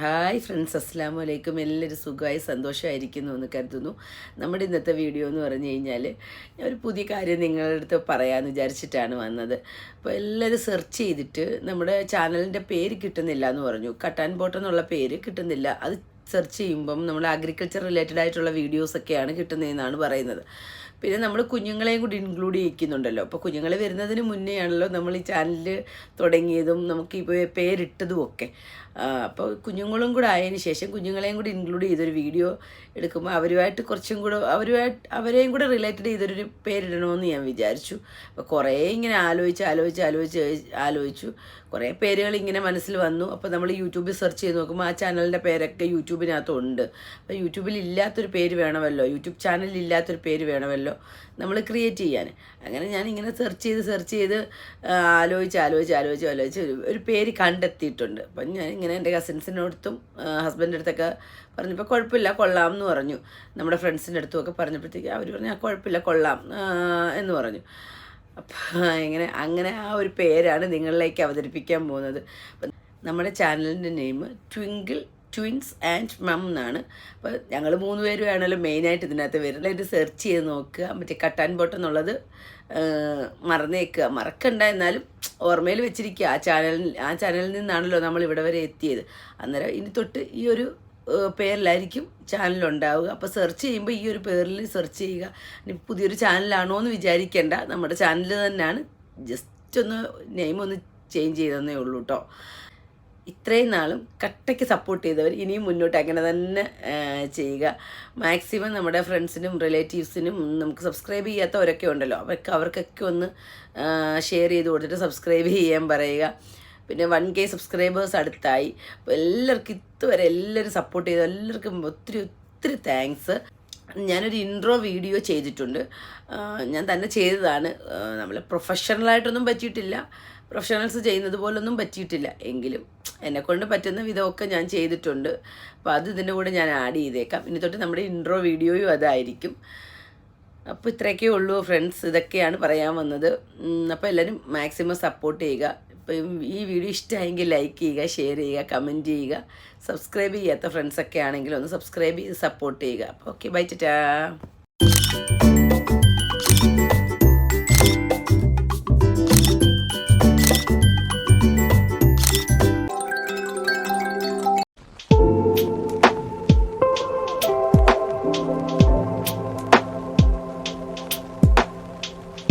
Hi friends അസ്സാം വലൈക്കും എല്ലാവരും സുഖമായി സന്തോഷമായിരിക്കുന്നു എന്ന് കരുതുന്നു. നമ്മുടെ ഇന്നത്തെ വീഡിയോ എന്ന് പറഞ്ഞു കഴിഞ്ഞാൽ ഒരു പുതിയ കാര്യം നിങ്ങളുടെ അടുത്ത് പറയാമെന്ന് വിചാരിച്ചിട്ടാണ് വന്നത്. അപ്പോൾ എല്ലാവരും സെർച്ച് ചെയ്തിട്ട് നമ്മുടെ ചാനലിന്റെ പേര് കിട്ടുന്നില്ല എന്ന് പറഞ്ഞു. കട്ടാൻ ബോട്ട് എന്നുള്ള പേര് കിട്ടുന്നില്ല. അത് സെർച്ച് ചെയ്യുമ്പം നമ്മൾ അഗ്രികൾച്ചർ റിലേറ്റഡ് ആയിട്ടുള്ള വീഡിയോസൊക്കെയാണ് കിട്ടുന്നതെന്നാണ് പറയുന്നത്. പിന്നെ നമ്മൾ കുഞ്ഞുങ്ങളെയും കൂടി ഇൻക്ലൂഡ് ചെയ്യിക്കുന്നുണ്ടല്ലോ. അപ്പോൾ കുഞ്ഞുങ്ങൾ വരുന്നതിന് മുന്നേ ആണല്ലോ നമ്മൾ ഈ ചാനൽ തുടങ്ങിയതും നമുക്ക് ഇപ്പോൾ പേരിട്ടതും ഒക്കെ അപ്പോൾ കുഞ്ഞുങ്ങളും കൂടെ ആയതിനു ശേഷം കുഞ്ഞുങ്ങളെയും കൂടി ഇൻക്ലൂഡ് ചെയ്തൊരു വീഡിയോ എടുക്കുമ്പോൾ അവരുമായിട്ട് കുറച്ചും കൂടെ അവരുമായിട്ട് അവരെയും കൂടെ റിലേറ്റഡ് ചെയ്തൊരു പേരിടണമെന്ന് ഞാൻ വിചാരിച്ചു. അപ്പോൾ കുറേ ഇങ്ങനെ ആലോചിച്ച് ആലോചിച്ച് ആലോചിച്ച് ആലോചിച്ചു. കുറേ പേരുകൾ ഇങ്ങനെ മനസ്സിൽ വന്നു. അപ്പോൾ നമ്മൾ യൂട്യൂബിൽ സെർച്ച് ചെയ്ത് നോക്കുമ്പോൾ ആ ചാനലിന്റെ പേരൊക്കെ യൂട്യൂബിനകത്തുണ്ട്. അപ്പോൾ യൂട്യൂബിൽ ഇല്ലാത്തൊരു പേര് വേണമല്ലോ. യൂട്യൂബ് ചാനലിൽ ഇല്ലാത്തൊരു പേര് വേണമല്ലോ. നമ്മൾ ക്രിയേറ്റ് ചെയ്യാൻ. അങ്ങനെ ഞാൻ ഇങ്ങനെ സെർച്ച് ചെയ്ത് സെർച്ച് ചെയ്ത് ആലോചിച്ച് ആലോചിച്ച് ആലോചിച്ച് ആലോചിച്ച് ഒരു ഒരു പേര് കണ്ടെത്തിയിട്ടുണ്ട്. അപ്പം ഞാൻ ഇങ്ങനെ എന്റെ കസിൻസിനടുത്തും ഹസ്ബൻഡിന്റെ അടുത്തൊക്കെ പറഞ്ഞപ്പോൾ കുഴപ്പമില്ല കൊള്ളാം എന്ന് പറഞ്ഞു. നമ്മുടെ ഫ്രണ്ട്സിന്റെ അടുത്തും ഒക്കെ പറഞ്ഞപ്പോഴത്തേക്ക് അവർ പറഞ്ഞു "ആ, കുഴപ്പമില്ല കൊള്ളാം എന്ന് പറഞ്ഞു. അപ്പം ഇങ്ങനെ അങ്ങനെ ആ ഒരു പേരാണ് നിങ്ങളിലേക്ക് അവതരിപ്പിക്കാൻ പോകുന്നത്. നമ്മുടെ ചാനലിന്റെ name twinkle twins and mum എന്നാണ് അപ്പോൾ ഞങ്ങൾ മൂന്ന് പേരും ആണല്ലോ മെയിനായിട്ട് ഇതിനകത്ത് വരുന്നത് ഇത് സെർച്ച് ചെയ്ത് നോക്കുക. മറ്റേ കട്ടാൻ ബോട്ട് എന്നുള്ളത് മറന്നേക്കുക. മറക്കണ്ട എന്നാലും ഓർമ്മയിൽ വെച്ചിരിക്കുക. ആ ചാനലിൽ ആ ചാനലിൽ നിന്നാണല്ലോ നമ്മൾ ഇവിടെ വരെ എത്തിയത്. അന്നേരം ഇനി തൊട്ട് ഈ ഒരു പേരിലായിരിക്കും ചാനൽ ഉണ്ടാവുക. അപ്പോൾ സെർച്ച് ചെയ്യുമ്പോൾ ഈ ഒരു പേരിൽ സെർച്ച് ചെയ്യുക. ഇനി പുതിയൊരു ചാനലാണോ എന്ന് വിചാരിക്കേണ്ട. നമ്മുടെ ചാനൽ തന്നെയാണ്. ജസ്റ്റ് ഒന്ന് നെയിം ഒന്ന് ചേഞ്ച് ചെയ്തതന്നേ ഉള്ളൂ കേട്ടോ ഇത്രയും നാളും കട്ടയ്ക്ക് സപ്പോർട്ട് ചെയ്തവർ ഇനിയും മുന്നോട്ട് അങ്ങനെ തന്നെ ചെയ്യുക. മാക്സിമം നമ്മുടെ ഫ്രണ്ട്സിനും റിലേറ്റീവ്സിനും നമുക്ക് സബ്സ്ക്രൈബ് ചെയ്യാത്തവരൊക്കെ ഉണ്ടല്ലോ. അവർക്ക് അവർക്കൊക്കെ ഒന്ന് ഷെയർ ചെയ്ത് കൊടുത്തിട്ട് സബ്സ്ക്രൈബ് ചെയ്യാൻ പറയുക. പിന്നെ വൺ കെ സബ്സ്ക്രൈബേഴ്സ് അടുത്തായി. അപ്പോൾ എല്ലാവർക്കും ഇതുവരെ എല്ലാവരും സപ്പോർട്ട് ചെയ്തു എല്ലാവർക്കും ഒത്തിരി ഒത്തിരി താങ്ക്സ് ഞാനൊരു ഇൻട്രോ വീഡിയോ ചെയ്തിട്ടുണ്ട്. ഞാൻ തന്നെ ചെയ്തതാണ്. നമ്മൾ പ്രൊഫഷണലായിട്ടൊന്നും പറ്റിയിട്ടില്ല. പ്രൊഫഷണൽസ് ചെയ്യുന്നത് പോലൊന്നും പറ്റിയിട്ടില്ല. എങ്കിലും എന്നെക്കൊണ്ട് പറ്റുന്ന വിധമൊക്കെ ഞാൻ ചെയ്തിട്ടുണ്ട്. അപ്പോൾ അത് ഇതിന്റെ കൂടെ ഞാൻ ആഡ് ചെയ്തേക്കാം. ഇനി തൊട്ട് നമ്മുടെ ഇൻട്രോ വീഡിയോയും അതായിരിക്കും. അപ്പോൾ ഇത്രയൊക്കെ ഉള്ളൂ ഫ്രണ്ട്സ് ഇതൊക്കെയാണ് പറയാൻ വന്നത്. അപ്പോൾ എല്ലാവരും മാക്സിമം സപ്പോർട്ട് ചെയ്യുക. ഇപ്പം ഈ വീഡിയോ ഇഷ്ടമായെങ്കിൽ ലൈക്ക് ചെയ്യുക ഷെയർ ചെയ്യുക കമന്റ് ചെയ്യുക. സബ്സ്ക്രൈബ് ചെയ്യാത്ത ഫ്രണ്ട്സൊക്കെ ആണെങ്കിൽ ഒന്ന് സബ്സ്ക്രൈബ് ചെയ്ത് സപ്പോർട്ട് ചെയ്യുക. അപ്പോൾ ഓക്കെ ബൈ ടാ